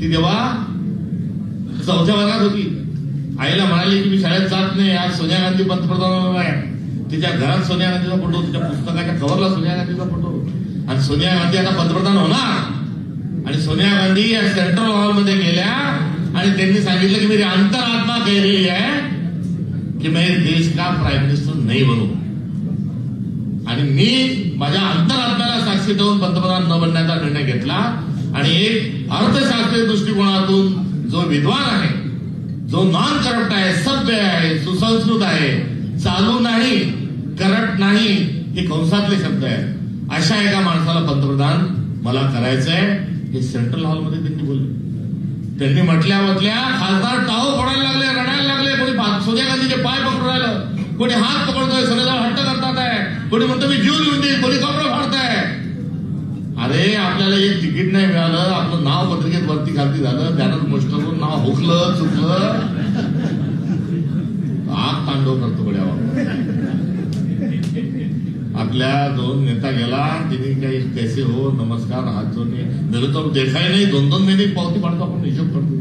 ती तेव्हा चौथ्या वर्गात होती. आईला म्हणाली की मी शाळेत जात नाही आज सोनिया गांधी पंतप्रधान आहे. तिच्या घरात सोनिया गांधीचा फोटो तिच्या पुस्तकाच्या कव्हरला सोनिया गांधीचा फोटो. आणि सोनिया गांधी आता पंतप्रधान होणार. आणि सोनिया गांधी या सेंट्रल हॉलमध्ये गेल्या आणि त्यांनी सांगितलं की मेरी अंतरात्मा गेलेली आहे की मी देश का प्राईम मिनिस्टर नाही बनू? आणि मी माझ्या अंतरात्म्याला साक्षी देऊन पंतप्रधान न बनण्याचा निर्णय घेतला. आणि एक अर्थशास्त्रीय दृष्टिकोनातून जो विद्वान आहे जो नॉन करप्ट आहे सभ्य आहे सुसंस्कृत आहे चालू नाही करप्ट नाही हे कंसातले शब्द आहेत. अशा एका माणसाला पंतप्रधान मला करायचंय हे सेंट्रल हॉलमध्ये त्यांनी बोलले. त्यांनी म्हटल्या म्हटल्या खासदार टाव पडायला लागले रडायला लागले कोणी सोनिया गांधीचे पाय पकडून राहिलं कोणी हात पकडतोय सगळ्याला हट्ट करतात आहे कोणी म्हणतो मी जीव लिहून देईल कोणी कपडे अरे आपल्याला एक तिकीट नाही मिळालं. आपलं नाव पत्रिकेत वरती खालती झालं. बॅनर पोस्ट करून नाव हुकलं चुकलं. आग तांडव करतो बड्या आपल्या दोन नेता गेला. तिने काही कैसे हो नमस्कार हात जोडणे. जर तर देखाय नाही. दोन दोन महिने पावती पाडतो आपण हिशोब करतो.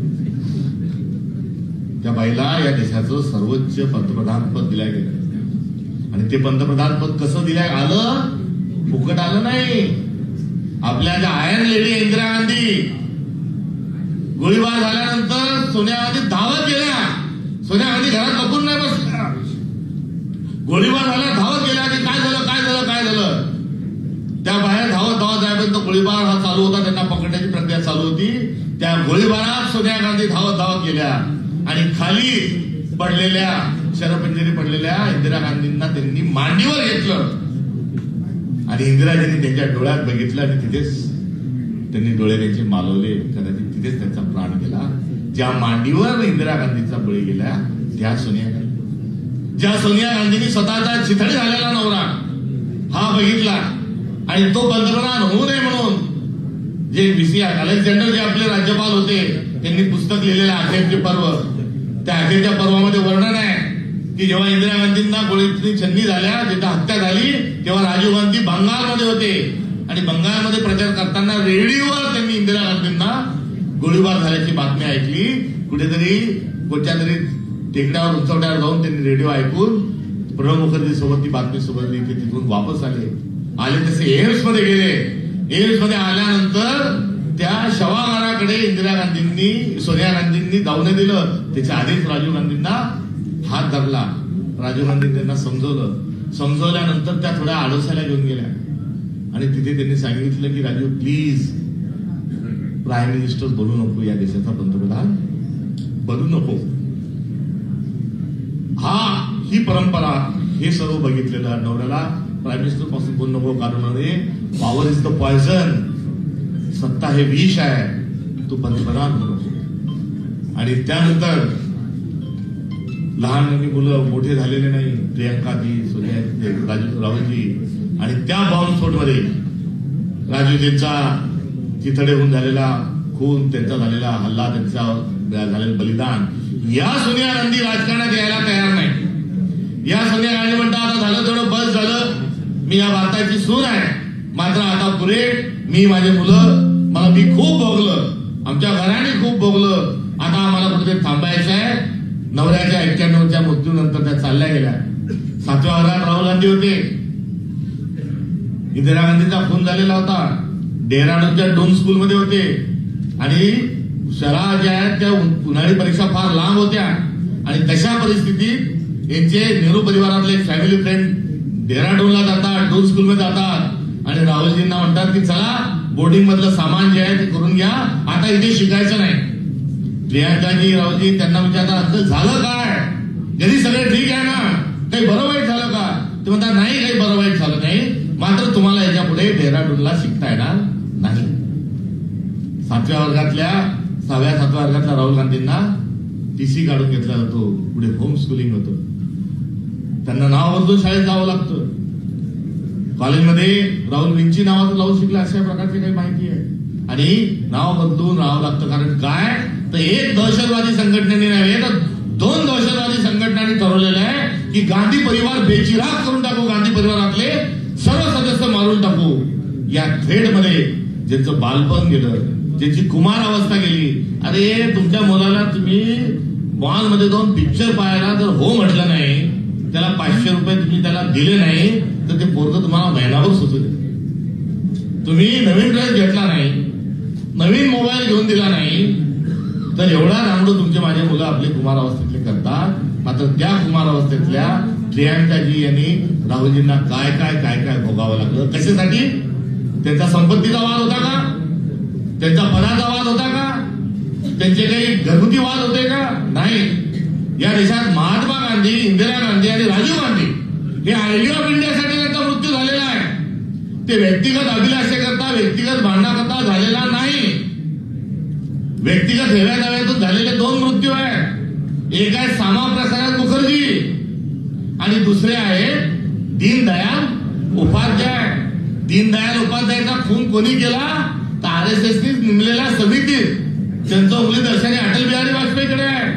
त्या बाईला या देशाचं सर्वोच्च पंतप्रधान पद दिल्या गेलं आणि ते पंतप्रधान पद कसं दिल्या? आलं? फुकट आलं नाही. आपल्या ज्या आयर्न लेडी इंदिरा गांधी गोळीबार झाल्यानंतर सोनिया गांधी धावत गेल्या. सोनिया गांधी घरात बघून नाही बसल्या. गोळीबार झाला धावत गेल्या की काय झालं काय झालं काय झालं? त्या बाहेर धावत धावत जायपर्यंत गोळीबार हा चालू होता त्यांना पकडण्याची प्रक्रिया चालू होती. त्या गोळीबारात सोनिया गांधी धावत धावत गेल्या. आणि खाली पडलेल्या शरपंजरी पडलेल्या इंदिरा गांधींना त्यांनी मांडीवर घेतलं. आणि इंदिराजींनी त्यांच्या डोळ्यात बघितलं आणि तिथेच त्यांनी डोळे त्यांचे मालवले. कदाचित तिथेच त्यांचा प्राण गेला. ज्या मांडीवर इंदिरा गांधीचा बळी गेला त्या सोनिया गांधी. ज्या सोनिया गांधींनी स्वतःचा चिथडी झालेला नवरा हा बघितला आणि तो पंतप्रधान होऊ नये म्हणून जे बीसी अलेक्झांडर जे आपले राज्यपाल होते त्यांनी पुस्तक लिहिलेलं अखेरचे पर्व. त्या अखेरच्या पर्वामध्ये वर्णन आहे. की जेव्हा इंदिरा गांधींना गोळीतली छन्नी झाल्या तिथं हत्या झाली तेव्हा राजीव गांधी बंगालमध्ये होते. आणि बंगालमध्ये प्रचार करताना रेडिओवर त्यांनी इंदिरा गांधींना गोळीबार झाल्याची बातमी ऐकली. कुठेतरी कोणत्या तरी टेकड्यावर उंचवट्यावर जाऊन त्यांनी रेडिओ ऐकून प्रणव मुखर्जी सोबत ती बातमी समजली ते तिथून वापस आले. आले तसे एम्समध्ये गेले. एम्समध्ये आल्यानंतर त्या शवागाराकडे इंदिरा गांधींनी सोनिया गांधींनी जाऊन दिलं. त्याच्या आधीच राजीव गांधींना हात धरला. राजीव गांधी त्यांना समजवलं. समजवल्यानंतर त्या थोड्या आडोशाला घेऊन गेल्या. आणि तिथे त्यांनी सांगितलं की राजीव प्लीज प्राईम मिनिस्टर बनू नको या देशाचा पंतप्रधान. बनू नको. हा ही परंपरा हे सर्व बघितलेलं नवऱ्याला प्राईम मिनिस्टरपासून बनू नको कारण पॉवर इज द पॉयझन सत्ता हे विष आहे. तू पंतप्रधान बनू नको. आणि त्यानंतर लहान मुलं मोठे झालेले नाही. प्रियंकाजी सोनिया राजू राहुलजी. आणि त्या बॉम्बस्फोटमध्ये राजूजींचा चिथडे होऊन झालेला खून त्यांचा झालेला हल्ला त्यांचा झालेलं बलिदान. या सोनिया गांधी राजकारणात यायला तयार नाही. या सोनिया गांधी म्हणता आता झालं थोडं बस झालं. मी या भारताची सून आहे. मात्र आता पुरे मी माझे मुलं मला मी खूप भोगलं. आमच्या घराने खूप भोगलं. आता आम्हाला कुठे थांबायचं आहे नवऱ्याच्या एक्क्याण्णवच्या मृत्यूनंतर त्या चालल्या गेल्या. सातव्या वरात राहुल गांधी होते. इंदिरा गांधीचा खून झालेला होता. डेहराडूनच्या डोन स्कूलमध्ये होते. आणि शाळा ज्या आहेत त्या उन्हाळी परीक्षा फार लांब होत्या. आणि तशा परिस्थितीत यांचे नेहरू परिवारातले फॅमिली फ्रेंड डेहराडूनला जातात डोन स्कूलमध्ये जातात. आणि राहुलजींना म्हणतात की चला बोर्डिंग मधलं सामान जे आहे ते करून घ्या. आता इथे शिकायचं नाही. प्रियांकाजी रावजी त्यांना विचारतात असं झालं काय? घरी सगळे ठीक आहे ना काही बरं वाईट झालं का? ते म्हणतात नाही काही बरं वाईट झालं नाही. मात्र तुम्हाला याच्यापुढे डेहराडूनला शिकता येणार नाही. सातव्या वर्गातल्या सहाव्या सातव्या वर्गातल्या राहुल गांधींना टीसी काढून घेतला जातो. पुढे होम स्कूलिंग होतं. त्यांना नाव बदलून शाळेत जावं लागतं. कॉलेजमध्ये राहुल विंची नावाचं लावून शिकला अशा प्रकारची काही माहिती आहे. आणि नाव बदलून राहावं लागतं. कारण काय? तर एक दहशतवादी संघटनेने नव्हे तर दोन दहशतवादी संघटनांनी ठरवलेलं आहे की गांधी परिवार बेचिराग करून टाकू गांधी परिवारातले सर्व सदस्य मारून टाकू. या थ्रेडमध्ये ज्यांचं बालपण गेलं ज्यांची कुमार अवस्था गेली अरे तुमच्या मुलाला तुम्ही मॉलमध्ये जाऊन पिक्चर पाहायला जर हो म्हटलं नाही. त्याला पाचशे रुपये तुम्ही त्याला दिले नाही तर ते पोरग तुम्हाला महिनाभर सुचू दे. तुम्ही नवीन ड्रेस घेतला नाही नवीन मोबाईल घेऊन दिला नाही तर एवढा रांगडू तुमचे माझे मुलं आपले कुमार अवस्थेतले करतात. मात्र त्या कुमार अवस्थेतल्या प्रियांकाजी यांनी राहुलजींना काय काय काय काय भोगावं लागलं? कशासाठी? त्यांचा संपत्तीचा वाद होता का? त्यांचा पदाचा वाद होता का? त्यांचे काही घरगुती वाद होते का? नाही. या देशात महात्मा गांधी इंदिरा गांधी आणि राजीव गांधी हे आयडिया ऑफ इंडियासाठी त्यांचा मृत्यू झालेला आहे. ते व्यक्तिगत अभिलाषेकरता व्यक्तिगत भांडणाकरता झालेला नाही. व्यक्तिगत हेव्या दाव्यातून झालेले दोन मृत्यू आहेत. एक आहे सामा प्रसाद मुखर्जी आणि दुसरे आहे दीनदयाल उपाध्याय. दीनदयाल उपाध्यायचा खून कोणी केला? तर आर एस एस नेमलेल्या समितीत त्यांचं उंगली दर्शनी अटल बिहारी वाजपेयीकडे आहे.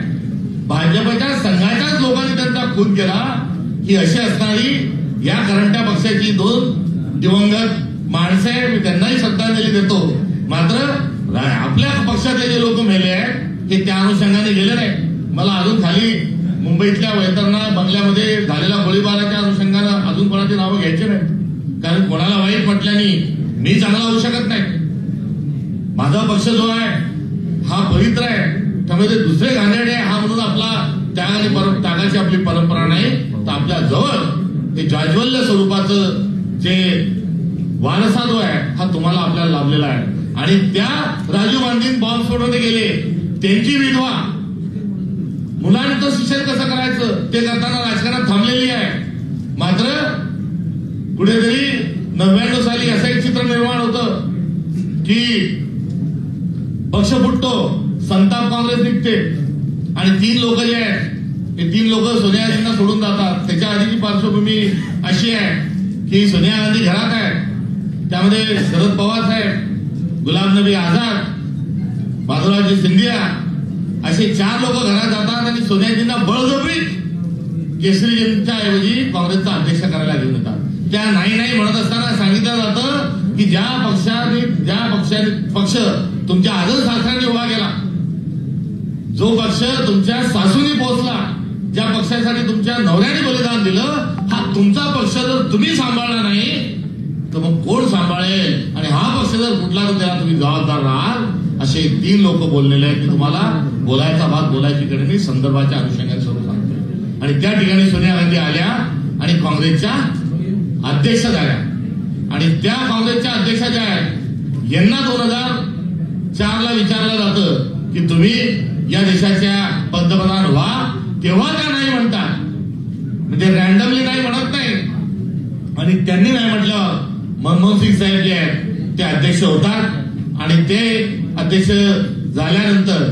भाजपच्या संघाच्याच लोकांनी त्यांचा खून केला. ही अशी असणारी या करंट्या पक्षाची दोन दिवंगत माणसे आहे. मी त्यांनाही श्रद्धांजली देतो. मात्र नाही आपल्या पक्षातले जे लोक मेले आहेत हे त्या अनुषंगाने गेले नाही मला अजून खाली मुंबईतल्या वैतरणा बंगल्यामध्ये झालेल्या गोळीबाराच्या अनुषंगानं अजून कोणाची नावं घ्यायची नाही कारण कोणाला वाईट म्हटल्याने मी चांगला होऊ शकत नाही. माझा पक्ष जो आहे हा पवित्र आहे. त्यामुळे ते दुसरे घाणेरडे आहे हा म्हणून आपला त्याग आणि पर- त्यागाची आपली परंपरा नाही. तर आपल्या जवळ ते जाज्वल्य स्वरूपाचं जे वारसा जो आहे हा तुम्हाला आपल्याला लाभलेला आहे. आणि त्या राजीव गांधी बॉम्बस्फोटमध्ये गेले. त्यांची विधवा. मुलांचं शिक्षण कसं करायचं? ते करताना राजकारणात थांबलेली आहे. मात्र कुठेतरी नव्याण्णव साली असं एक चित्र निर्माण होतं की पक्ष फुटतो संताप काँग्रेस निघते. आणि तीन लोक जे आहेत ते तीन लोक सोनिया गांधींना सोडून जातात. त्याच्या आधीची पार्श्वभूमी अशी आहे की सोनिया गांधी घरात आहे त्यामध्ये शरद पवार साहेब गुलाम नबी आझाद माधवरावजी सिंधिया असे चार लोक घरात जातात आणि सोनियाजींना बळजबरी केसरीजींच्या ऐवजी काँग्रेसचा अध्यक्ष करायला घेऊन येतात. त्या नाही नाही म्हणत असताना सांगितलं जातं की ज्या पक्षाने ज्या पक्षाने पक्ष तुमच्या आदर सासऱ्याने उभा केला जो पक्ष तुमच्या सासूने पोहोचला ज्या पक्षासाठी तुमच्या नवऱ्याने बलिदान दिलं हा तुमचा पक्ष जर तुम्ही सांभाळला नाही तर मग कोण सांभाळेल? आणि हा पक्ष जर कुठला तर त्याला तुम्ही जबाबदार राहाल. असे तीन लोक बोललेले आहेत. की तुम्हाला बोलायचा भाग बोलायची कडे मी संदर्भाच्या अनुषंगाने सर्व सांगतोय. आणि त्या ठिकाणी सोनिया गांधी आल्या आणि काँग्रेसच्या अध्यक्ष झाल्या. आणि त्या काँग्रेसच्या अध्यक्षा ज्या आहेत यांना दोन हजार चारला विचारलं जातं की तुम्ही या देशाच्या पंतप्रधान व्हा. तेव्हा त्या नाही म्हणतात. म्हणजे रॅन्डमली नाही म्हणत नाही. आणि त्यांनी नाही म्हटलं मनमोहन सिंग साहेब जे आहेत ते अध्यक्ष होतात. आणि ते अध्यक्ष झाल्यानंतर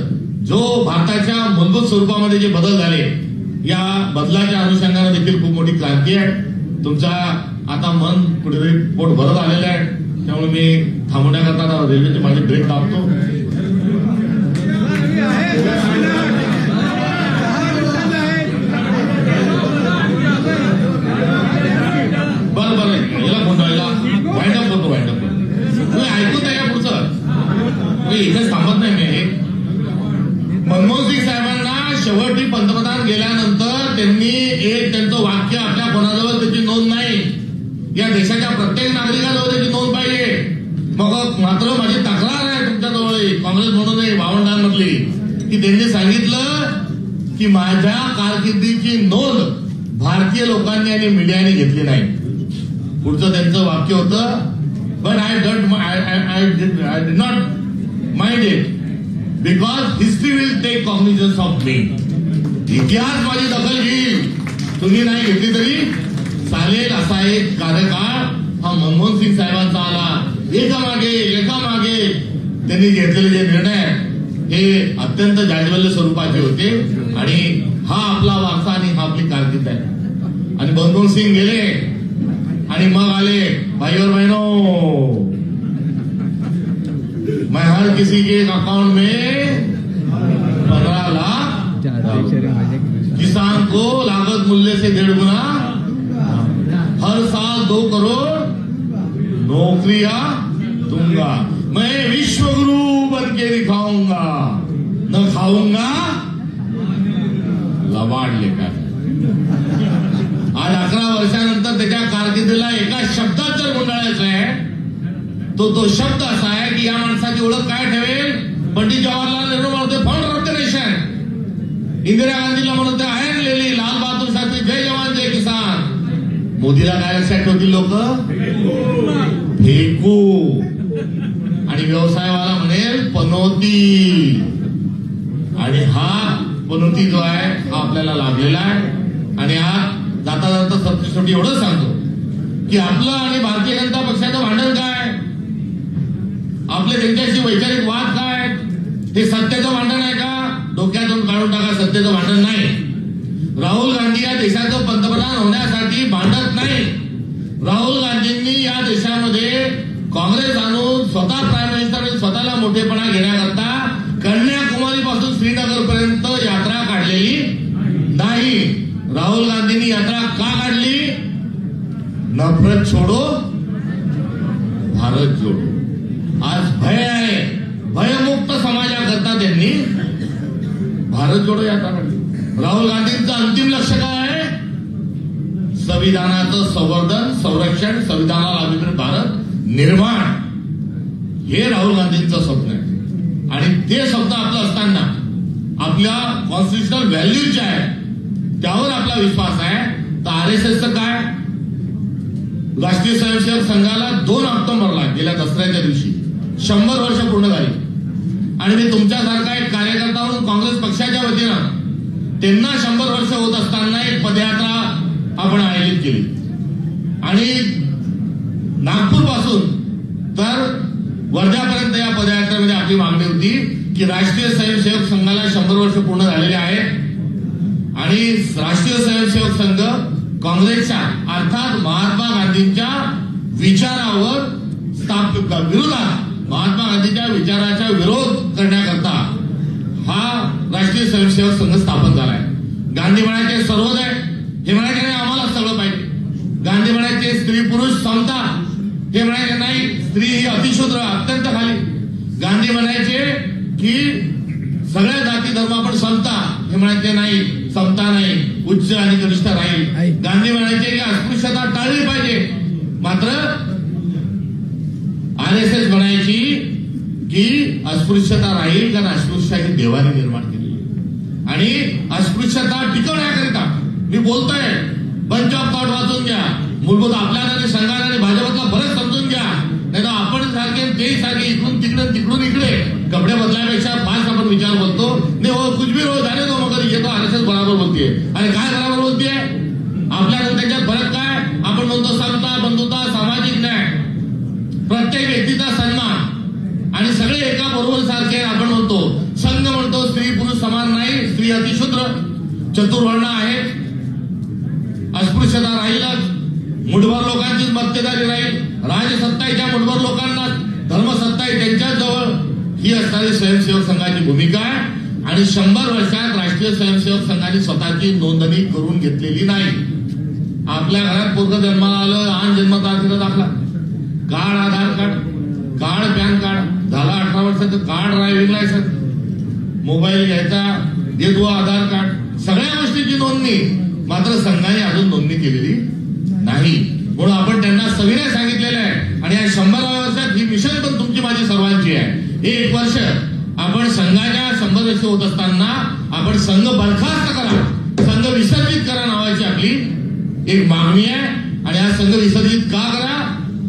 जो भारताच्या मूलभूत स्वरूपामध्ये जे बदल झाले या बदलाच्या अनुषंगाने देखील खूप मोठी क्रांती आहे. तुमचा आता मन कुठेतरी पोट भरत आलेलं आहे. त्यामुळे मी थांबवण्याकरता रेल्वेचे माझे ब्रेक दाबतो बरं बरं याला फोन याला वाईंडअप करतो वाईंडअप तुम्ही ऐकून आहे का पुढचं मी इथेच थांबत नाही मी. मनमोहन सिंग साहेबांना शेवटी पंतप्रधान गेल्यानंतर त्यांनी एक त्यांचं वाक्य आपल्या कोणाजवळ त्याची नोंद नाही. या देशाच्या प्रत्येक नागरिकाजवळ त्याची नोंद पाहिजे. मग मात्र माझी तक्रार आहे तुमच्याजवळ काँग्रेस म्हणून भावंडांमधली की त्यांनी सांगितलं की माझ्या कारकिर्दीची नोंद भारतीय लोकांनी आणि मीडियाने घेतली नाही. पुढचं त्यांचं वाक्य होतं but I don't I I did not mind it because history will take cognizance of me इतिहास माझी दखल घेईल. तुम्ही नाही घेतली तरी चालेल असा एक कार्यकाळ हा मनमोहन सिंग साहेबांचा आला. एका मागे एका मागे त्यांनी घेतलेले जे निर्णय हे अत्यंत जाज्वल्य स्वरूपाचे होते आणि हा आपला वारसा आणि हा आपली कारकीर्द आहे. आणि मनमोहन सिंग गेले आणि मग आले भाईवर महिनो हर किसी के अकाउंट में पंद्रह लाख किसान को लागत मूल्य से डेढ़ गुना हर साल दो करोड़ नौकरियाँ दूँगा। मैं विश्व गुरु बन के दिखाऊँगा। न खाऊँगा लबाडले लेकर। आज अकरा वर्षानंतर त्याच्या कारकिर्दीला एका शब्दात जर गुंडाळायचं आहे तो तो शब्द असा आहे की या माणसाची ओळख काय ठेवेल पंडित जवाहरलाल नेहरू म्हणते फाउंडर ऑफ इंदिरा गांधीला म्हणते आयन लेली लाल बहादूर शास्त्री जय जवान जय किसान. मोदीला काय लक्षात ठेवतील लोक? फेकू. आणि व्यवसायवाला म्हणेल पनोती. आणि हा पनोती जो आहे हा आपल्याला लाभलेला आहे. आणि हा जाता जाता सत्यश्रुती एवढं सांगतो की आपलं आणि भारतीय जनता पक्षाचं भांडण काय? आपले त्यांच्याशी वैचारिक वाद काय? हे सत्याचं भांडण आहे का? डोक्यातून काढून टाका सत्याचं भांडण नाही. राहुल गांधी या देशाचं पंतप्रधान होण्यासाठी भांडत नाही. राहुल गांधींनी या देशामध्ये काँग्रेस आणून स्वतः प्राईम मिनिस्टर स्वतःला मोठेपणा घेण्याकरता कन्याकुमारी पासून श्रीनगर पर्यंत यात्रा काढलेली नाही. राहुल गांधींनी यात्रा का काढली? नफरत छोडो भारत जोडो. आज भय आहे. भयमुक्त समाजाकरता त्यांनी भारत जोडो यात्रा काढली राहुल गांधींचं अंतिम लक्ष काय आहे? संविधानाचं संवर्धन संरक्षण संविधानाला अभिप्रेत भारत निर्माण. हे राहुल गांधींचं स्वप्न आहे. आणि ते स्वप्न आपलं असताना आपल्या कॉन्स्टिट्युशनल व्हॅल्यू ज्या आहे त्यावर आपला विश्वास आहे. तर आर एस एसचं काय? राष्ट्रीय स्वयंसेवक संघाला दोन ऑक्टोबरला गेल्या दसऱ्याच्या दिवशी शंभर वर्ष पूर्ण झाली. आणि मी तुमच्यासारखा एक कार्यकर्ता म्हणून काँग्रेस पक्षाच्या वतीनं त्यांना शंभर वर्ष होत असताना एक पदयात्रा आपण आयोजित केली. आणि नागपूरपासून तर वर्ध्यापर्यंत या पदयात्रेमध्ये आपली मागणी होती की राष्ट्रीय स्वयंसेवक संघाला शंभर वर्ष पूर्ण झालेले आहेत. आणि राष्ट्रीय स्वयंसेवक संघ काँग्रेसच्या अर्थात महात्मा गांधींच्या विचारावर स्थापित विरोधात महात्मा गांधीच्या विचाराचा विरोध करण्याकरता हा राष्ट्रीय स्वयंसेवक संघ स्थापन झालाय. गांधी म्हणायचे सर्वोदय. हे म्हणायचे नाही आम्हाला सगळं पाहिजे. गांधी म्हणायचे स्त्री पुरुष समता. हे म्हणायचे नाही स्त्री ही अतिशूद्र अत्यंत खाली. गांधी म्हणायचे की सगळ्या जाती धर्म आपण समता. हे म्हणायचे नाही समता नाही उच्च आणि कनिष्ठ राहील. गांधी म्हणायचे की अस्पृश्यता टाळली पाहिजे. मात्र आर एस एस म्हणायची की अस्पृश्यता राहील कारण अस्पृश्यता ही देवाने निर्माण केली. आणि अस्पृश्यता टिकवण्याकरिता मी बोलतोय पंच ऑफ थॉट वाचून घ्या. मूलभूत आपल्याला आणि संघाला आणि भाजपला फरक समजून घ्या. नाही तर आपण सारखे ते सारखे इकडून तिकडे तिकडून इकडे कपडे बदलायपेक्षा पाच आपण विचार बोलतो. नाही हो कुजबीर हो झाले दो मगर ये एस आरएसएस बरोबर बोलतीये. आणि काय बरोबर बोलतीये? आपल्या त्याच्यात फरक काय? आपण म्हणतो समता बंधुता सामाजिक प्रत्येक व्यक्तीचा सन्मान. आणि सगळे एका बरोबर सारखे आपण म्हणतो संघ म्हणतो स्त्री पुरुष समान नाही स्त्री अतिशूद्र चतुर्वर्ण आहेत. अस्पृश्यता राहीलच. मुठभर लोकांचीच मक्तेदारी राहील. राजसत्ताच्या मुठभर लोकांना धर्मसत्ता आहे त्यांच्याच जवळ. ही असणारी स्वयंसेवक संघाची भूमिका आहे. आणि शंभर वर्षात राष्ट्रीय स्वयंसेवक संघाने स्वतःची नोंदणी करून घेतलेली नाही. आपल्या घरात पोरग जन्माला आलं आण जन्मतारखेचा दाखला. Card Aadhaar card card PAN card झाला अठरा वर्षाचं कार्ड ड्रायव्हिंग लायसन्स मोबाईल घ्यायचा देतो आधार कार्ड सगळ्या गोष्टीची नोंदणी. मात्र संघाने अजून नोंदणी केलेली नाही. म्हणून आपण त्यांना सविनय सांगितलेलं आहे. आणि या शंभराव्या वर्षात ही मिशन पण तुमची माझी सर्वांची आहे. हे एक वर्ष आपण संघाच्या शंभर वर्ष होत असताना आपण संघ बरखास्त करा. संघ विसर्जित करा नावाची आपली एक मागणी आहे. आणि हा संघ विसर्जित का करा?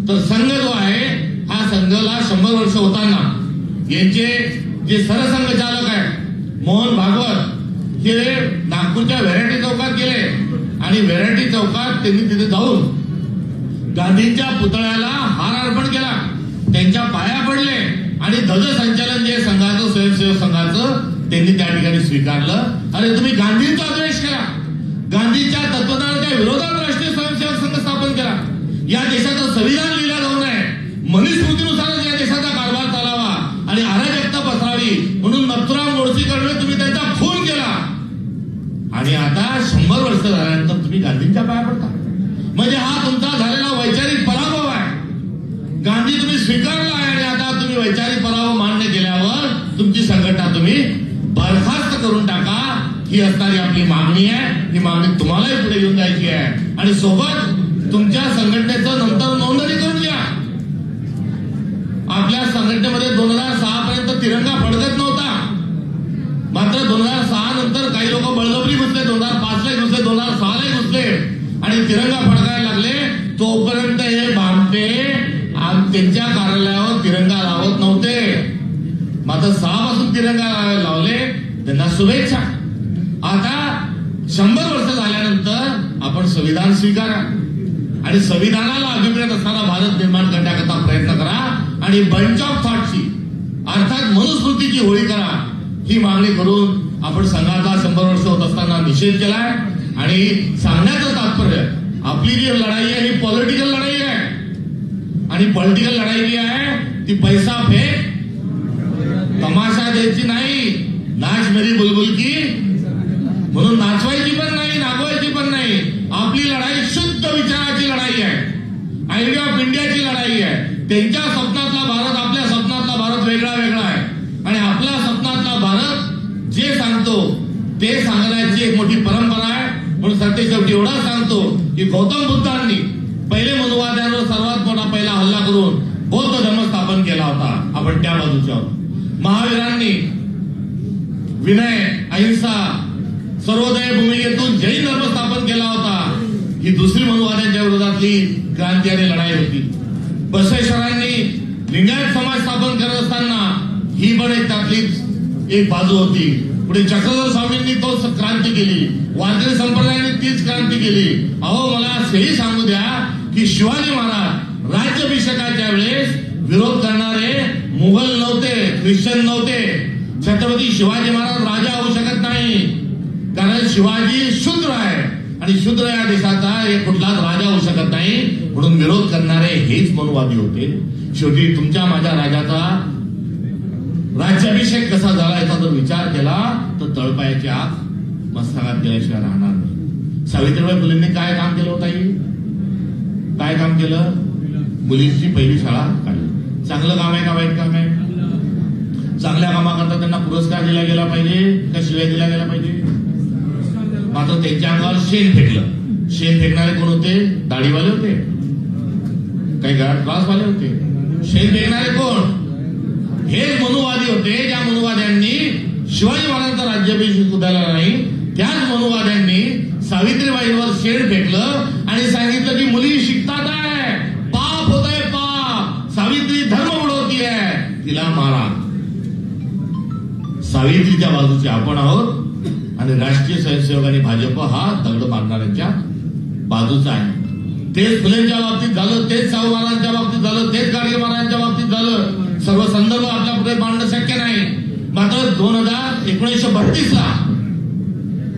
तर संघ जो आहे हा संघाला शंभर वर्ष होताना यांचे जे सरसंघचालक आहेत मोहन भागवत हे नागपूरच्या व्हेरायटी चौकात गेले आणि व्हेरायटी चौकात त्यांनी तिथे जाऊन गांधींच्या पुतळ्याला हार अर्पण केला. त्यांच्या पाया पडले आणि ध्वज संचालन जे संघाचं स्वयंसेवक संघाचं त्यांनी त्या ठिकाणी स्वीकारलं. अरे तुम्ही गांधींचा द्वेष करा गांधीच्या तत्वज्ञानाच्या विरोधात राष्ट्रीय स्वयंसेवक संघ स्थापन करा या देशाचं संविधान लिहिलं जाऊ आहे. मनुस्मृतीनुसारच या देशाचा कारभार चालावा आणि अराजकता पसरावी म्हणून नथुराम गोडसेकडनं तुम्ही त्यांचा खून केला. आणि आता शंभर वर्ष झाल्यानंतर तुम्ही गांधींच्या पाया पडता. म्हणजे हा तुमचा झालेला वैचारिक पराभव आहे. गांधी तुम्ही स्वीकारला आहे आणि आता तुम्ही वैचारिक पराभव मान्य केल्यावर तुमची संघटना तुम्ही बरखास्त करून टाका. ही असणारी आपली मागणी आहे. ही मागणी तुम्हालाही पुढे घेऊन जायची आहे. आणि सोबत संघटनेचं नंतर नोंदणी करून घ्या आपल्या संघटनेमध्ये दोन हजार सहा पर्यंत तिरंगा फडकत नव्हता. मात्र दोन हजार सहा नंतर काही लोक बळजबरी घुसले दोन हजार पाच ला घुसले दोन हजार सहा ला घुसले. आणि तिरंगा फडकायला लागले. तोपर्यंत हे भामटे त्यांच्या कार्यालयावर तिरंगा लावत नव्हते. मात्र सहा पासून तिरंगा लावायला लावले. त्यांना शुभेच्छा. आता शंभर वर्ष झाल्यानंतर आपण संविधान स्वीकारा. आणि संविधानाला अभिप्रेत असणारा भारत निर्माण करण्याकरता प्रयत्न करा आणि बंच ऑफ थॉटची अर्थात मनुस्मृतीची होळी करा. ही मागणी करून आपण संघाचा शंभर वर्ष होत असताना निषेध केलाय. आणि सांगण्याचं तात्पर्य आपली जी लढाई आहे ही पॉलिटिकल लढाई आहे. आणि पॉलिटिकल लढाई जी आहे ती पैसा फेक तमाशा द्यायची नाही. नाच मेरी बुलबुल की म्हणून नाचवायची पण नाही नागवायची पण नाही आपली लढाई शुद्ध विचाराची लढाई आहे आयडिया ऑफ इंडियाची लढाई आहे. त्यांच्या स्वप्नातला भारत आपल्या स्वप्नातला भारत वेगळा वेगळा आहे. आणि आपल्या स्वप्नातला भारत जे सांगतो ते सांगण्याची एक मोठी परंपरा आहे. म्हणून सत्य शेवटी एवढा सांगतो की गौतम बुद्धांनी पहिले मनुवाद्यांवर सर्वात मोठा पहिला हल्ला करून बौद्ध धर्म स्थापन केला होता. आपण त्या बाजूच्या आहोत. महावीरांनी विनय अहिंसा सर्वोदय भूमिकेतून जैन धर्म स्थापन केला होता. ही दुसरी मनुवाद्यांच्या विरोधातली क्रांती आणि लढाई होती. बसवेश्वरांनी लिंगायत समाज स्थापन करत असताना ही पण एक त्यातलीच एक बाजू होती. पुढे चक्रधर स्वामींनी तोच क्रांती केली. वारकरी संप्रदायाने तीच क्रांती केली. अहो मला हेही सांगू द्या की शिवाजी महाराज राज्याभिषेकाच्या वेळेस विरोध करणारे मुघल नव्हते ख्रिश्चन नव्हते. छत्रपती शिवाजी महाराज राजा होऊ शकत नाही. कारण शिवाजी शूद्र आहे. आणि शूद्र या देशाचा एक कुठलाच राजा होऊ शकत नाही. म्हणून विरोध करणारे हेच मनुवादी होते. शेवटी तुमच्या माझ्या राजाचा राज्याभिषेक कसा झाला याचा जर विचार केला तर तळपायाची आग मस्तकात गेल्याशिवाय राहणार नाही. सावित्रीबाई फुलेंनी काय काम केलं होतं काय काम केलं? मुलींची पहिली शाळा काढली. चांगलं काम आहे का वाईट काम आहे? चांगल्या कामाकरता त्यांना पुरस्कार दिला गेला पाहिजे का शिवाय दिला गेला पाहिजे? मात्र त्यांच्या अंगावर शेण फेकलं. शेण फेकणारे कोण होते? दाढीवाले होते. काही घरात क्लासवाले होते. शेण फेकणारे कोण? हे मनुवादी होते. ज्या मनुवाद्यांनी शिवाजी महाराजांचा राज्याभिषेक उद्याला नाही त्याच मनुवाद्यांनी सावित्रीबाईंवर शेण फेकलं आणि सांगितलं की मुली शिकतात आहे. पाप होत आहे पाप. सावित्री धर्म उडवती आहे तिला मारा. सावित्रीच्या बाजूचे आपण आहोत. आणि राष्ट्रीय स्वयंसेवक आणि भाजप हा दगड मारणाऱ्यांच्या बाजूचा आहे. तेच फुलेंच्या बाबतीत झालं तेच साहू महाराजांच्या बाबतीत झालं तेच गाडगे महाराजांच्या बाबतीत झालं. सर्व संदर्भ आपल्या पुढे मांडणं शक्य नाही. मात्र दोन हजार एकोणीसशे बत्तीस ला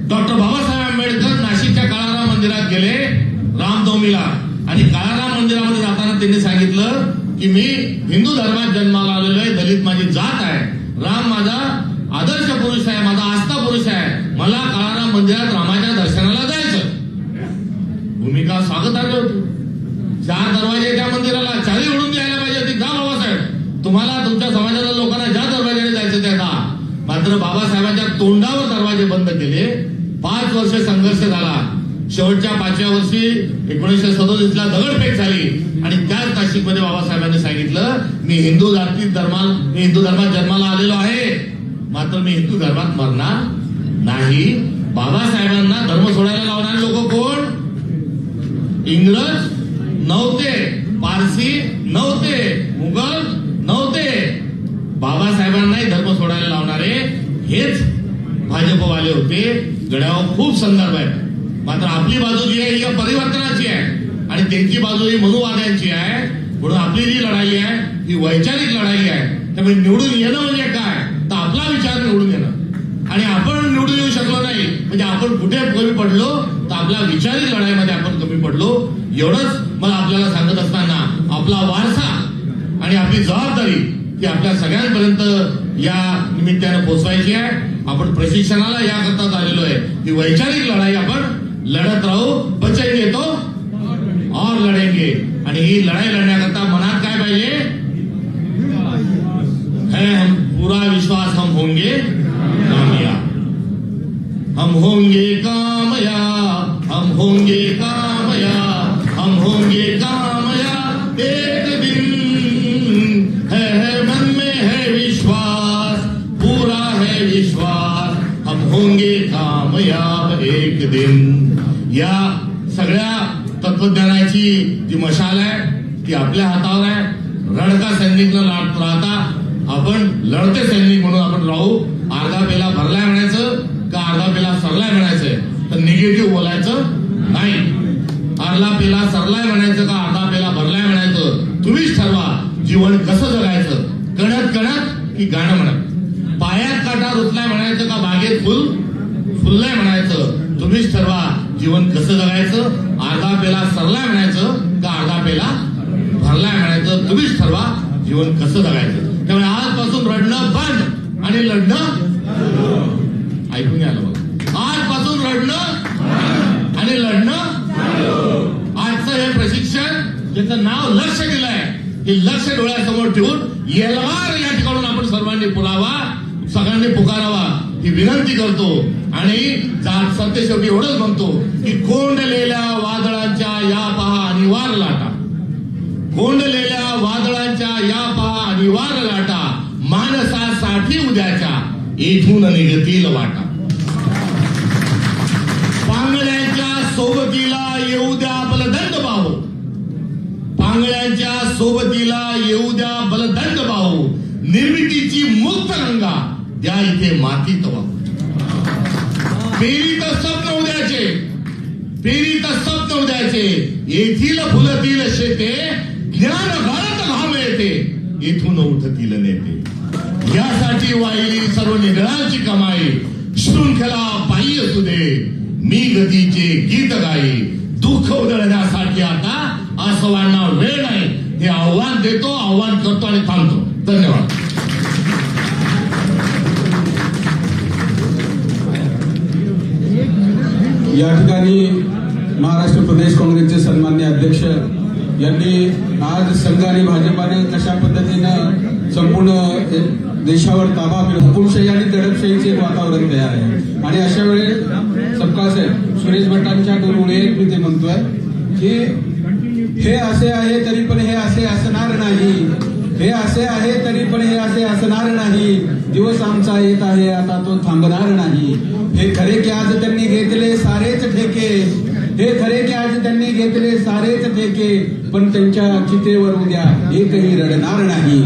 डॉक्टर बाबासाहेब आंबेडकर नाशिकच्या काळाराम मंदिरात गेले रामनवमीला. आणि काळाराम मंदिरामध्ये जाताना त्यांनी सांगितलं की मी हिंदू धर्मात जन्माला आलेलो आहे दलित माझी जात आहे. राम माझा आदर्श पुरुष आहे माझा आस्था पुरुष आहे. मला काळाराम मंदिरात रामाच्या दर्शनाला जायचं. भूमिका स्वागतार्ह होती. चार दरवाजे त्या मंदिराला चारी उडून द्यायला पाहिजे होती. का बाबासाहेब तुम्हाला तुमच्या समाजाच्या लोकांना ज्या दरवाजाने जायचं त्या जा मात्र बाबासाहेबांच्या तोंडावर दरवाजे बंद केले. पाच वर्ष संघर्ष झाला. शेवटच्या पाचव्या वर्षी एकोणीसशे सदोतीस ला दगडफेक झाली. आणि त्याच नाशिकमध्ये बाबासाहेबांनी सांगितलं मी हिंदू जाती धर्मा मी हिंदू धर्मात जन्माला आलेलो आहे. मात्र मी हिंदू धर्मात मरणार नाही. बाबासाहेबांना धर्म सोडायला लावणारे लोक कोण? इंग्रज नव्हते पारसी नव्हते मुघल नव्हते. बाबासाहेबांनाही धर्म सोडायला लावणारे हेच भाजपवाले होते. गड्यावर खूप संदर्भ आहे मात्र आपली बाजू जी आहे ही परिवर्तनाची आहे. आणि त्यांची बाजू ही मनुवाद्यांची आहे. म्हणून आपली जी लढाई आहे ही वैचारिक लढाई आहे. त्यामुळे निवडून येणं म्हणजे काय? आपला विचार निवडून येणार. आणि आपण निवडून येऊ शकलो नाही म्हणजे आपण कुठे कमी पडलो तर आपल्या विचारी लढाईमध्ये आपण कमी पडलो. एवढंच मला आपल्याला सांगत असताना आपला वारसा आणि आपली जबाबदारी ती आपल्या सगळ्यांपर्यंत या निमित्तानं पोचवायची आहे. आपण प्रशिक्षणाला याकरता आलेलो आहे. ती वैचारिक लढाई आपण लढत राहू बचाई येतो और लढेंगे. आणि ही लढाई तर निगेटिव्ह बोलायचं नाही. अर्धा पेला सरलाय म्हणायचं का अर्धा पेला भरलाय म्हणायचं? तुम्हीच ठरवा जीवन कसं जगायचं? कणत कणत की गाणं म्हणत. पायात काटा रुतलाय म्हणायचं का बागेत फुल फुललाय म्हणायचं? तुम्हीच ठरवा जीवन कसं जगायचं? अर्धा पेला सरलाय म्हणायचं का अर्धा पेला भरलाय म्हणायचं? तुम्हीच ठरवा जीवन कसं जगायचं? ठेवून येलवार या ठिकाणून आपण सर्वांनी पुरावा सगळ्यांनी पुकारावा ही विनंती करतो. आणि जा- सत्य शेवटी एवढंच म्हणतो की कोंडलेल्या वादळांच्या या पहा अनिवार लाटा. कोंडलेल्या वादळांच्या या पहा अनिवार लाटा माणसासाठी उद्याच्या येथून निघतील वाटा. पांगड्यांच्या सोबतीला येऊ द्या आपलं दंड भाऊ पांगड्यांच्या सोबतीला येऊ द्या द्या इथे माती तवा. पेरीत स्वप्न उद्याचे. पेरीत स्वप्न उद्याचे. येथील फुलतील शेते ज्ञान भारत घाम येते येथून उठतील नेते. यासाठी वाहिली सर्व निधळांची कमाई. शृंखला पायी असू दे. मी गतीचे गीत गाई. दुःख उधळण्यासाठी आता असवांना वेळ नाही. हे आव्हान देतो आव्हान करतो आणि थांबतो. धन्यवाद. या ठिकाणी महाराष्ट्र प्रदेश काँग्रेसचे सन्मान्य अध्यक्ष यांनी आज संघ आणि भाजपाने कशा पद्धतीनं संपूर्ण देशावर ताबा हुकुमशाही आणि दडपशाहीचे वातावरण तयार आहे. आणि अशा वेळी सबका साहेब सुरेश भटांच्या गुरुमुळे मी ते म्हणतोय की हे असे आहे तरी पण हे असे असणार नाही. हे असे आहे तरी पण हे असे असणार नाही. दिवस आमचा येत आहे आता तो थांबणार नाही. हे खरे की आज त्यांनी घेतले सारे ठेके. हे खरे की आज त्यांनी घेतले सारेच ठेके पण त्यांच्या चितेवर उद्या एकही रडणार नाही.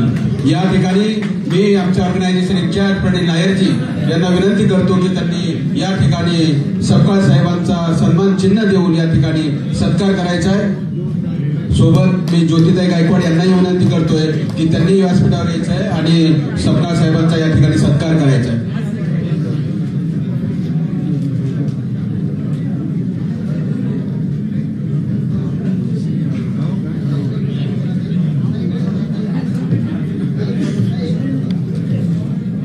या ठिकाणी मी आमच्या ऑर्गनायझेशन इंचार्ज प्रणील नायरजी यांना विनंती करतो की त्यांनी या ठिकाणी सपकाळ साहेबांचा सन्मान चिन्ह देऊन या ठिकाणी सत्कार करायचा आहे. सोबत मी ज्योतिताई गायकवाड यांनाही विनंती करतोय की त्यांनी व्यासपीठावर यायचं आहे आणि सपकाळ साहेबांचा या ठिकाणी सत्कार करायचा